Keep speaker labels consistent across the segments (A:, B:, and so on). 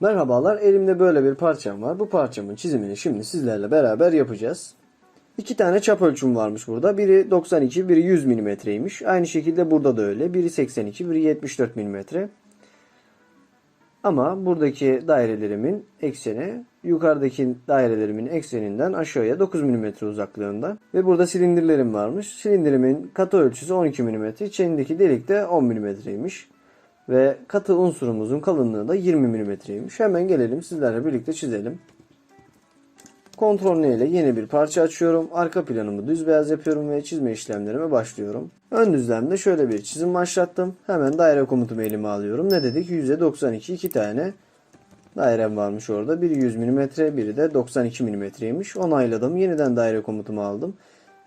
A: Merhabalar, elimde böyle bir parçam var. Bu parçamın çizimini şimdi sizlerle beraber yapacağız. İki tane çap ölçüm varmış burada. Biri 92, biri 100 milimetreymiş. Aynı şekilde burada da öyle. Biri 82, biri 74 milimetre. Ama buradaki dairelerimin ekseni yukarıdaki dairelerimin ekseninden aşağıya 9 mm uzaklığında. Ve burada silindirlerim varmış. Silindirimin katı ölçüsü 12 mm, içindeki delik de 10 mm'ymiş. Ve katı unsurumuzun kalınlığı da 20 mm'ymiş. Hemen gelelim sizlerle birlikte çizelim. Ctrl ile yeni bir parça açıyorum. Arka planımı düz beyaz yapıyorum ve çizme işlemlerime başlıyorum. Ön düzlemde şöyle bir çizim başlattım. Hemen daire komutumu elime alıyorum. Ne dedik? %92 iki tane dairem varmış orada. Biri 100 mm, biri de 92 mm'ymiş. Onayladım. Yeniden daire komutumu aldım.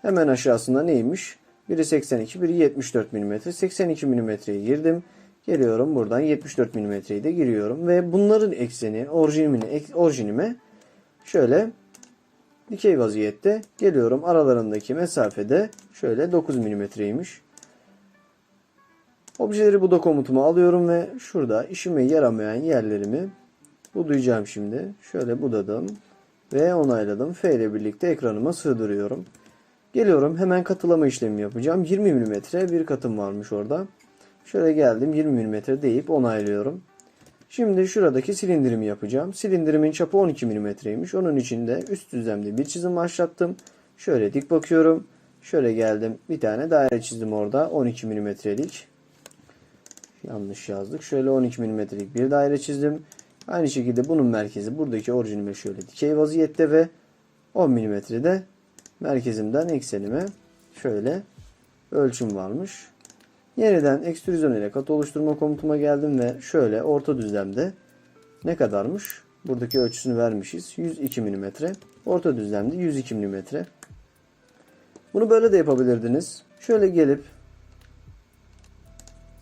A: Hemen aşağısında neymiş? Biri 82, biri 74 mm. 82 mm'ye girdim. Geliyorum buradan 74 mm'yi de giriyorum. Ve bunların ekseni orijinime, orijinime şöyle dikey vaziyette geliyorum. Aralarındaki mesafede şöyle 9 mm'ymiş. Objeleri buda komutumu alıyorum ve şurada işime yaramayan yerlerimi budayacağım şimdi. Şöyle budadım ve onayladım. F ile birlikte ekranıma sığdırıyorum. Geliyorum hemen katılama işlemi yapacağım. 20 mm bir katım varmış orada. Şöyle geldim 20 mm deyip onaylıyorum. Şimdi şuradaki silindirimi yapacağım. Silindirimin çapı 12 mm'ymiş. Onun için de üst düzlemde bir çizim başlattım. Şöyle dik bakıyorum. Şöyle geldim. Bir tane daire çizdim orada. 12 mm'lik. Yanlış yazdık. Şöyle 12 mm'lik bir daire çizdim. Aynı şekilde bunun merkezi buradaki orijinime şöyle dikey vaziyette ve 10 mm'de merkezimden eksenime şöyle ölçüm varmış. Yeniden ekstrüzyon ile katı oluşturma komutuma geldim ve şöyle orta düzlemde ne kadarmış? Buradaki ölçüsünü vermişiz. 102 mm. Orta düzlemde 102 mm. Bunu böyle de yapabilirdiniz. Şöyle gelip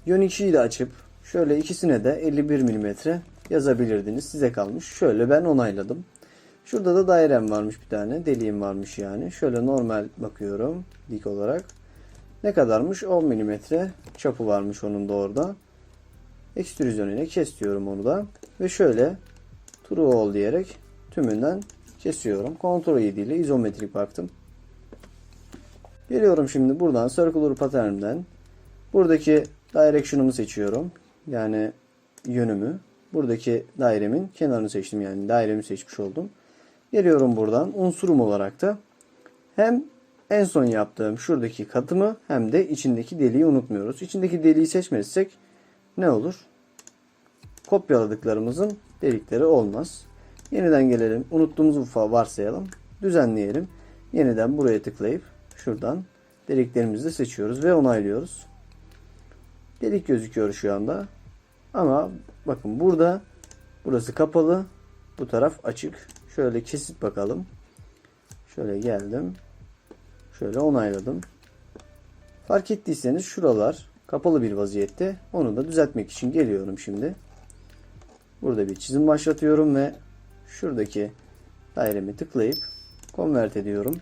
A: yön 2'yi de açıp şöyle ikisine de 51 mm yazabilirdiniz. Size kalmış. Şöyle ben onayladım. Şurada da dairem varmış bir tane. Deliğim varmış yani. Şöyle normal bakıyorum dik olarak. Ne kadarmış? 10 mm çapı varmış onun da orada. Ekstrüzyon ile kesiyorum onu da. Ve şöyle true all diyerek tümünden kesiyorum. Ctrl 7 ile izometrik baktım. Geliyorum şimdi buradan circular pattern'den buradaki direction'ımı seçiyorum. Yani yönümü. Buradaki dairemin kenarını seçtim yani dairemi seçmiş oldum. Geliyorum buradan unsurum olarak da hem en son yaptığım şuradaki katımı hem de içindeki deliği unutmuyoruz. İçindeki deliği seçmezsek ne olur? Kopyaladıklarımızın delikleri olmaz. Yeniden gelelim. Unuttuğumuzu varsayalım. Düzenleyelim. Yeniden buraya tıklayıp şuradan deliklerimizi de seçiyoruz ve onaylıyoruz. Delik gözüküyor şu anda. Ama bakın burada burası kapalı. Bu taraf açık. Şöyle kesit bakalım. Şöyle geldim. Şöyle onayladım. Fark ettiyseniz şuralar kapalı bir vaziyette. Onu da düzeltmek için geliyorum şimdi. Burada bir çizim başlatıyorum ve şuradaki dairemi tıklayıp convert ediyorum.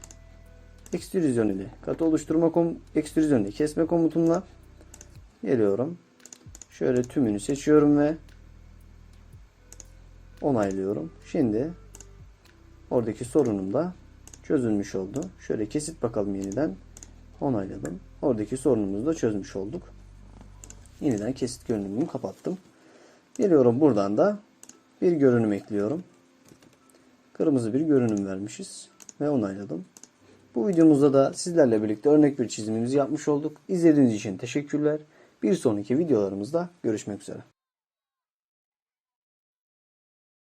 A: Ekstrüzyon ile katı oluşturma kom ekstrüzyon ile kesme komutumla geliyorum. Şöyle tümünü seçiyorum ve onaylıyorum. Şimdi oradaki sorunum da çözülmüş oldu. Şöyle kesit bakalım yeniden. Onayladım. Oradaki sorunumuzu da çözmüş olduk. Yeniden kesit görünümümü kapattım. Geliyorum buradan da bir görünüm ekliyorum. Kırmızı bir görünüm vermişiz ve onayladım. Bu videomuzda da sizlerle birlikte örnek bir çizimimizi yapmış olduk. İzlediğiniz için teşekkürler. Bir sonraki videolarımızda görüşmek üzere.